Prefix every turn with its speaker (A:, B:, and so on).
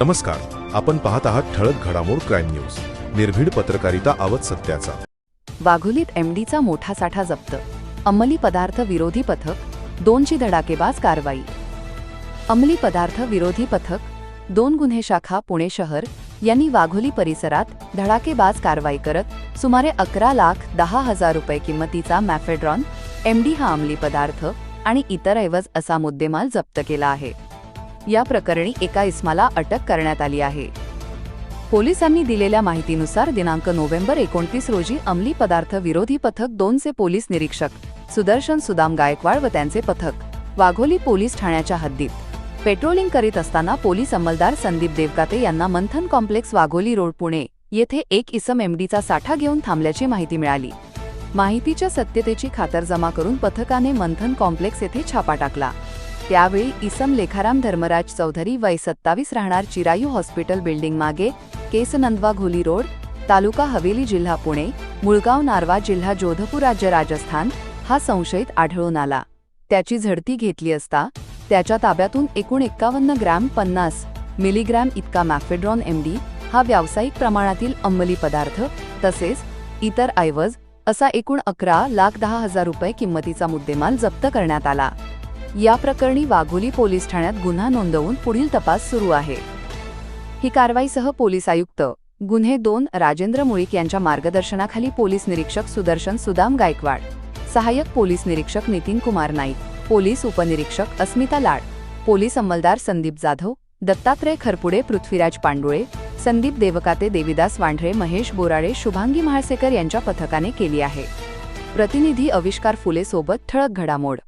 A: नमस्कार आपण पाहत आहात ठळक घडामोड क्राईम न्यूज निर्भीड पत्रकारिता आवत सत्याचा.
B: वाघोलीत एमडीचा मोठा साठा जप्त. अंमली पदार्थ विरोधी पथक दोनची धडाकेबाज कारवाई. अंमली पदार्थ विरोधी पथक दोन गुन्हे शाखा पुणे शहर यांनी वाघोली परिसरात धडाकेबाज कारवाई करत सुमारे अकरा लाख दहा हजार रुपये किंमतीचा मॅफेड्रॉन एमडी हा अंमली पदार्थ आणि इतर ऐवज असा मुद्देमाल जप्त केला आहे. या प्रकरणी एका इस्माला अटक करण्यात आली आहे. पोलिसांनी दिलेल्या माहितीनुसार दिनांक नोव्हेंबर एकोणतीस रोजी अंमली पदार्थ विरोधी पथक दोनचे पोलीस निरीक्षक सुदर्शन सुदाम गायकवाड व त्यांचे पथक वाघोली पोलीस ठाण्याच्या हद्दीत पेट्रोलिंग करीत असताना पोलीस अंमलदार संदीप देवकाते यांना मंथन कॉम्प्लेक्स वाघोली रोड पुणे येथे एक इसम एमडीचा साठा घेऊन थांबल्याची माहिती मिळाली. माहितीच्या सत्यतेची खातरजमा करून पथकाने मंथन कॉम्प्लेक्स येथे छापा टाकला. त्यावेळी इसम लेखाराम धर्मराज चौधरी वय सत्तावीस राहणार चिरायू हॉस्पिटल बिल्डिंग मागे केसनंदवा घोली रोड तालुका हवेली जिल्हा पुणे मुळगाव नारवा जिल्हा जोधपूर राज्य राजस्थान हा संशयित आढळून आला. त्याची झडती घेतली असता त्याच्या ताब्यातून एकूण एक्कावन्न ग्रॅम पन्नास मिलीग्रॅम इतका मॅफेड्रॉन एमडी हा व्यावसायिक प्रमाणातील अंमली पदार्थ तसेच इतर ऐवज असा एकूण अकरा लाख दहा हजार रुपये किंमतीचा मुद्देमाल जप्त करण्यात आला. या प्रकरणी वाघोली पोलीस ठाण्यात गुन्हा नोंदवून पुढील तपास सुरू आहे. ही कारवाईसह पोलीस आयुक्त गुन्हे दोन राजेंद्र मुळीक यांच्या मार्गदर्शनाखाली पोलीस निरीक्षक सुदर्शन सुदाम गायकवाड सहाय्यक पोलीस निरीक्षक नितीन कुमार नाईक पोलीस उपनिरीक्षक अस्मिता लाड पोलीस अंमलदार संदीप जाधव दत्तात्रय खरपुडे पृथ्वीराज पांडुळे संदीप देवकाते देविदास वांढरे महेश बोराडे शुभांगी म्हाळसेकर यांच्या पथकाने केली आहे. प्रतिनिधी अविष्कार फुले सोबत ठळक घडामोड.